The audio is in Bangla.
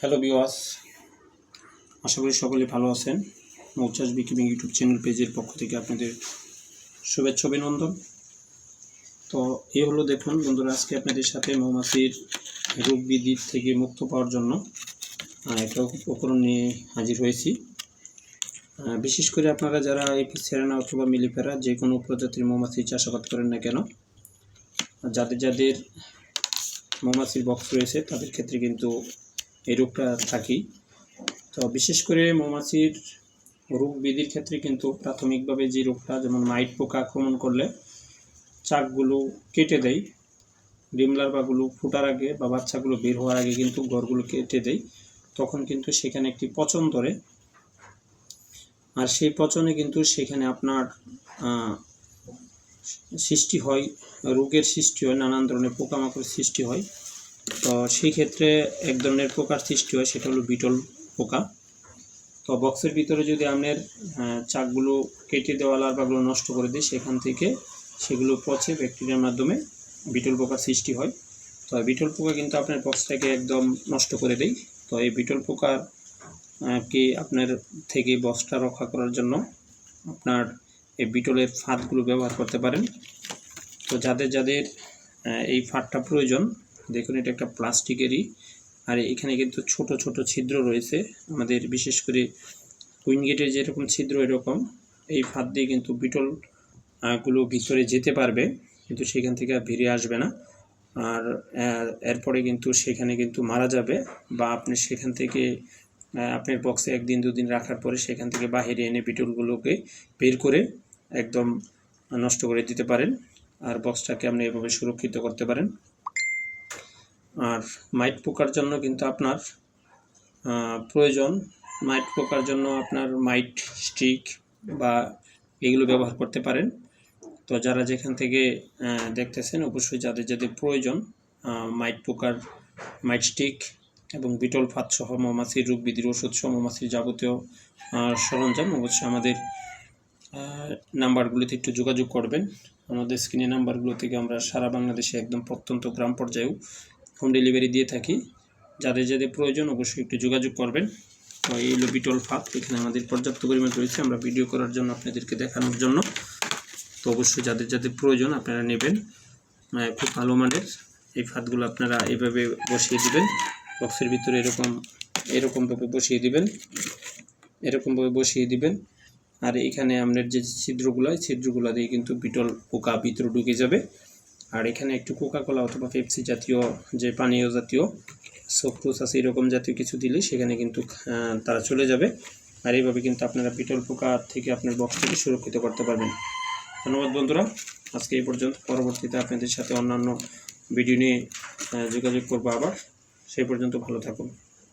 হ্যালো বিওয়াস আশা করি সকলে ভালো আছেন। মৌচাষ বিকিমিং ইউটিউব চ্যানেল পেজের পক্ষ থেকে আপনাদের শুভেচ্ছা, অভিনন্দন। তো এই হলো দেখুন, বন্ধুরা, আজকে আপনাদের সাথে মৌমাছির রোগ বিধির থেকে মুক্ত পাওয়ার জন্য একটা উপকরণ নিয়ে হাজির হয়েছি। বিশেষ করে আপনারা যারা এপি সেরানা অথবা মিলিফেরা, যে কোনো প্রজাতির মৌমাছি চাষাবাদ করেন না কেন, যাদের যাদের মৌমাছির বক্স রয়েছে, তাদের ক্ষেত্রে কিন্তু এই রোগটা থাকেই তো বিশেষ করে মৌমাছির রোগ বিধির ক্ষেত্রে কিন্তু প্রাথমিকভাবে যে রোগটা, যেমন মাইট পোকা আক্রমণ করলে চাকগুলো কেটে দেয়। ডিম লার্ভাগুলো ফুটার আগে বা বাচ্চাগুলো বের হওয়ার আগে কিন্তু ঘরগুলো কেটে দেয়। তখন কিন্তু সেখানে একটি পচন ধরে। আর সেই পচনে কিন্তু সেখানে আপনার সৃষ্টি হয়, রোগের সৃষ্টি হয়, নানান ধরনের পোকামাকড়ের সৃষ্টি হয়। তো সেই ক্ষেত্রে এক ধরনের পোকার সৃষ্টি হয় সেটা হলো বিটল পোকা। তো বক্সের ভিতরে যদি আহ, চাকগুলো কেটে দেওয়া লার্ভাগুলো নষ্ট করে দিই সেখান থেকে সেগুলো পচে ব্যাকটেরিয়ার মাধ্যমে বিটল পোকার সৃষ্টি হয়। তো বিটল পোকা কিন্তু আপনার বক্সটাকে একদম নষ্ট করে দেয়। তো এই বিটল পোকার কে আপনার থেকে বক্সটা রক্ষা করার জন্য আপনার এই বিটলের ফাঁদগুলো ব্যবহার করতে পারেন। তো যাদের যাদের এই ফাঁদটা প্রয়োজন দেখুন এটা একটা প্লাস্টিকেরই। আর এখানে কিন্তু ছোট ছোট ছিদ্র রয়েছে। আমাদের বিশেষ করে কুইন গেটের যেরকম ছিদ্র এরকম এই ফাঁদ দিয়ে কিন্তু বিটল আহ, গুলো ভিতরে যেতে পারবে কিন্তু সেখান থেকে বেরিয়ে আসবে না। আর এরপরে কিন্তু সেখানে কিন্তু মারা যাবে বা আপনি সেখান থেকে আপনার বক্সে একদিন দুদিন রাখার পরে সেখান থেকে বাহিরে এনে বিটলগুলোকে বের করে একদম নষ্ট করে দিতে পারেন। আর বক্সটাকে আপনি এভাবে সুরক্ষিত করতে পারেন। আর মাইট পোকার জন্য কিন্তু আপনার প্রয়োজন। মাইট পোকার জন্য আপনার মাইট স্টিক বা এগুলো ব্যবহার করতে পারেন। তো যারা যেখান থেকে দেখতেছেন, অবশ্যই যাদের যাদের প্রয়োজন মাইট পোকার মাইট স্টিক এবং বিটল ফাঁদ সহ মৌমাছির, রোগ বিধির ওষুধ সহ মৌমাছির যাবতীয় সরঞ্জাম, অবশ্যই আমাদের নাম্বারগুলিতে একটু যোগাযোগ করবেন। আমাদের স্ক্রিনে নাম্বারগুলো থেকে আমরা সারা বাংলাদেশে একদম প্রত্যন্ত গ্রাম পর্যায়েও হোম ডেলিভারি দিয়ে থাকি। যাদের যাদের প্রয়োজন অবশ্যই একটু যোগাযোগ করবেন। তো এই হলো বিটল ফাঁদ। এখানে আমাদের পর্যাপ্ত পরিমাণ রয়েছে। আমরা ভিডিও করার জন্য আপনাদেরকে দেখানোর জন্য। তো অবশ্যই যাদের যাদের প্রয়োজন আপনারা নেবেন। খুব ভালো মানের এই ফাঁদগুলো আপনারা এভাবে বসিয়ে দিবেন। বক্সের ভিতরে এরকম, এরকমভাবে বসিয়ে দিবেন। এরকমভাবে বসিয়ে দিবেন। আর এখানে আপনার যে ছিদ্রগুলো ছিদ্রগুলো দিয়ে কিন্তু বিটল পোকা ভিতরে ঢুকে যাবে। আর এখানে একটু কোকা কোলা অথবা পেপসি জাতীয় যে পানীয় জাতীয় সোক্রুস আছে, এরকম জাতীয় কিছু দিলে সেখানে কিন্তু তারা চলে যাবে। আর এইভাবে কিন্তু আপনারা বিটল পোকা থেকে আপনার বক্সটিকে সুরক্ষিত করতে পারবেন। ধন্যবাদ বন্ধুরা। আজকে এই পর্যন্ত। পরবর্তীতে আপনাদের সাথে অন্যান্য ভিডিও নিয়ে যোগাযোগ করব আবার। সেই পর্যন্ত ভালো থাকুন।